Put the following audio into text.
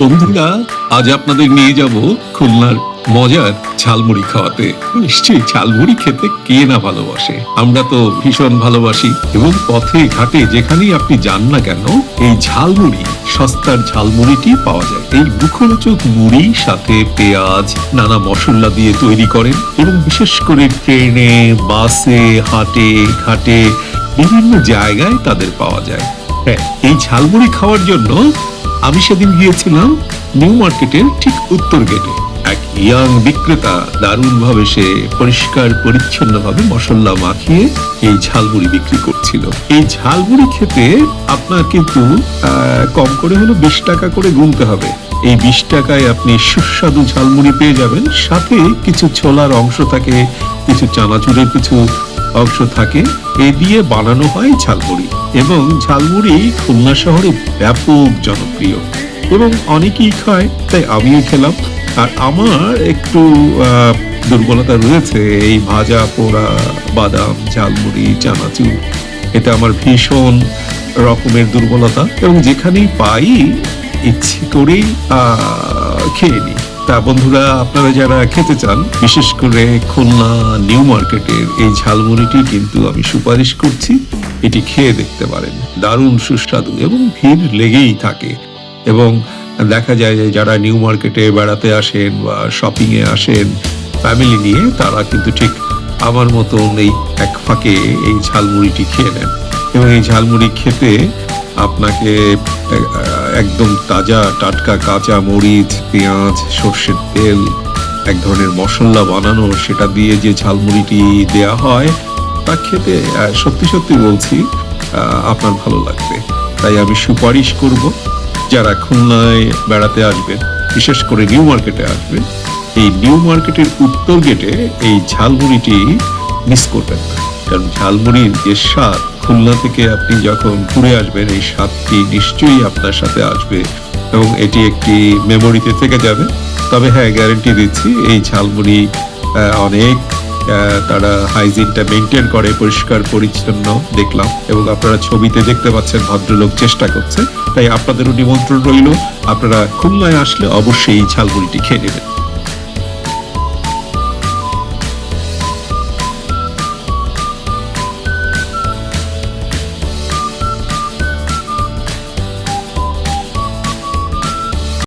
বন্ধুরা, আজ আপনাদের নিয়ে যাব খুলনার মজার ঝালমুড়ি খাওয়াতে। নিশ্চয়ই ঝালমুড়ি খেতে কে না ভালোবাসে? আমরা তো ভীষণ ভালোবাসি এবং পথে ঘাটে যেখানেই আপনি যান না কেন, এই ঝালমুড়ি, সস্তার ঝালমুড়িটি পাওয়া যায়। এই মুখরোচক মুড়ি সাথে পেঁয়াজ, নানা মশলা দিয়ে তৈরি করেন এবং বিশেষ করে ট্রেনে, বাসে, হাটে, ঘাটে, বিভিন্ন জায়গায় তাদের পাওয়া যায়। হ্যাঁ এই ঝালমুড়ি খাওয়ার জন্য আমি সেদিন গিয়েছিলাম নিউ মার্কেটের ঠিক উত্তর গেটে। এক ইয়াং বিক্রেতা দারুণ ভাবে সে পরিষ্কার পরিচ্ছন্ন ভাবে মশলা মাখিয়ে এই ঝালমুড়ি বিক্রি করছিল। এই ঝালমুড়ি খেতে আপনার কিন্তু কম করে হলো বিশ টাকা করে গুনতে হবে। এই বিশ টাকায় আপনি সুস্বাদু ঝালমুড়ি পেয়ে যাবেন। সাথে কিছু ছোলার অংশ থাকে, কিছু চানাচুরের কিছু অংশ থাকে, এ দিয়ে বানানো হয় ঝালমুড়ি এবং ঝালমুড়ি খুলনা শহরে ব্যাপক জনপ্রিয় এবং অনেকেই খায়, তাই আমিও খেলাম। আর আমার একটু দুর্বলতা রয়েছে, এই ভাজা, পোড়া, বাদাম, ঝালমুড়ি, চানাচুর, এটা আমার ভীষণ রকমের দুর্বলতা এবং যেখানেই পাই, ইচ্ছে করেই খেয়ে নিই। তা বন্ধুরা, আপনারা যারা খেতে চান, বিশেষ করে খুলনা নিউ মার্কেটের এই ঝালমুড়িটি কিন্তু আমি সুপারিশ করছি, এটি খেয়ে দেখতে পারেন। দারুণ সুস্বাদু এবং ভিড় লেগেই থাকে। এবং দেখা যায় যে যারা নিউ মার্কেটে বেড়াতে আসেন বা শপিং এ আসেন ফ্যামিলি নিয়ে, তারা কিন্তু ঠিক আমার মতন এই এক ফাঁকে এই ঝালমুড়িটি খেয়ে নেন। এবং এই ঝালমুড়ি খেতে আপনাকে একদম তাজা টাটকা কাঁচা মরিচ, পেঁয়াজ, সর্ষের তেল, এক ধরনের মশলা বানানো, সেটা দিয়ে যে ঝালমুড়িটি দেয়া হয়, তা খেতে সত্যি সত্যি বলছি আপনার ভালো লাগবে। তাই আমি সুপারিশ করব, যারা খুলনায় বেড়াতে আসবেন, বিশেষ করে নিউ মার্কেটে আসবেন, এই নিউ মার্কেটের উত্তর গেটে এই ঝালমুড়িটি মিস করবেন না। কারণ ঝালমুড়ির যে স্বাদ খুলনা থেকে আপনি যখন ঘুরে আসবেন, এই স্বাদটি নিশ্চয়ই আপনার সাথে আসবে এবং এটি একটি মেমোরিতে থেকে যাবে। তবে হ্যাঁ গ্যারেন্টি দিচ্ছি, এই ঝালমুড়ি অনেক তারা হাইজিনটা মেনটেন করে, পরিষ্কার, পরিচ্ছন্ন দেখলাম এবং আপনারা ছবিতে দেখতে পাচ্ছেন, ভদ্রলোক চেষ্টা করছে। তাই আপনাদেরও নিমন্ত্রণ রইল। আপনারা খুলনায় আসলে অবশ্যই এই ঝালমুড়িটি খেয়ে নেবেন।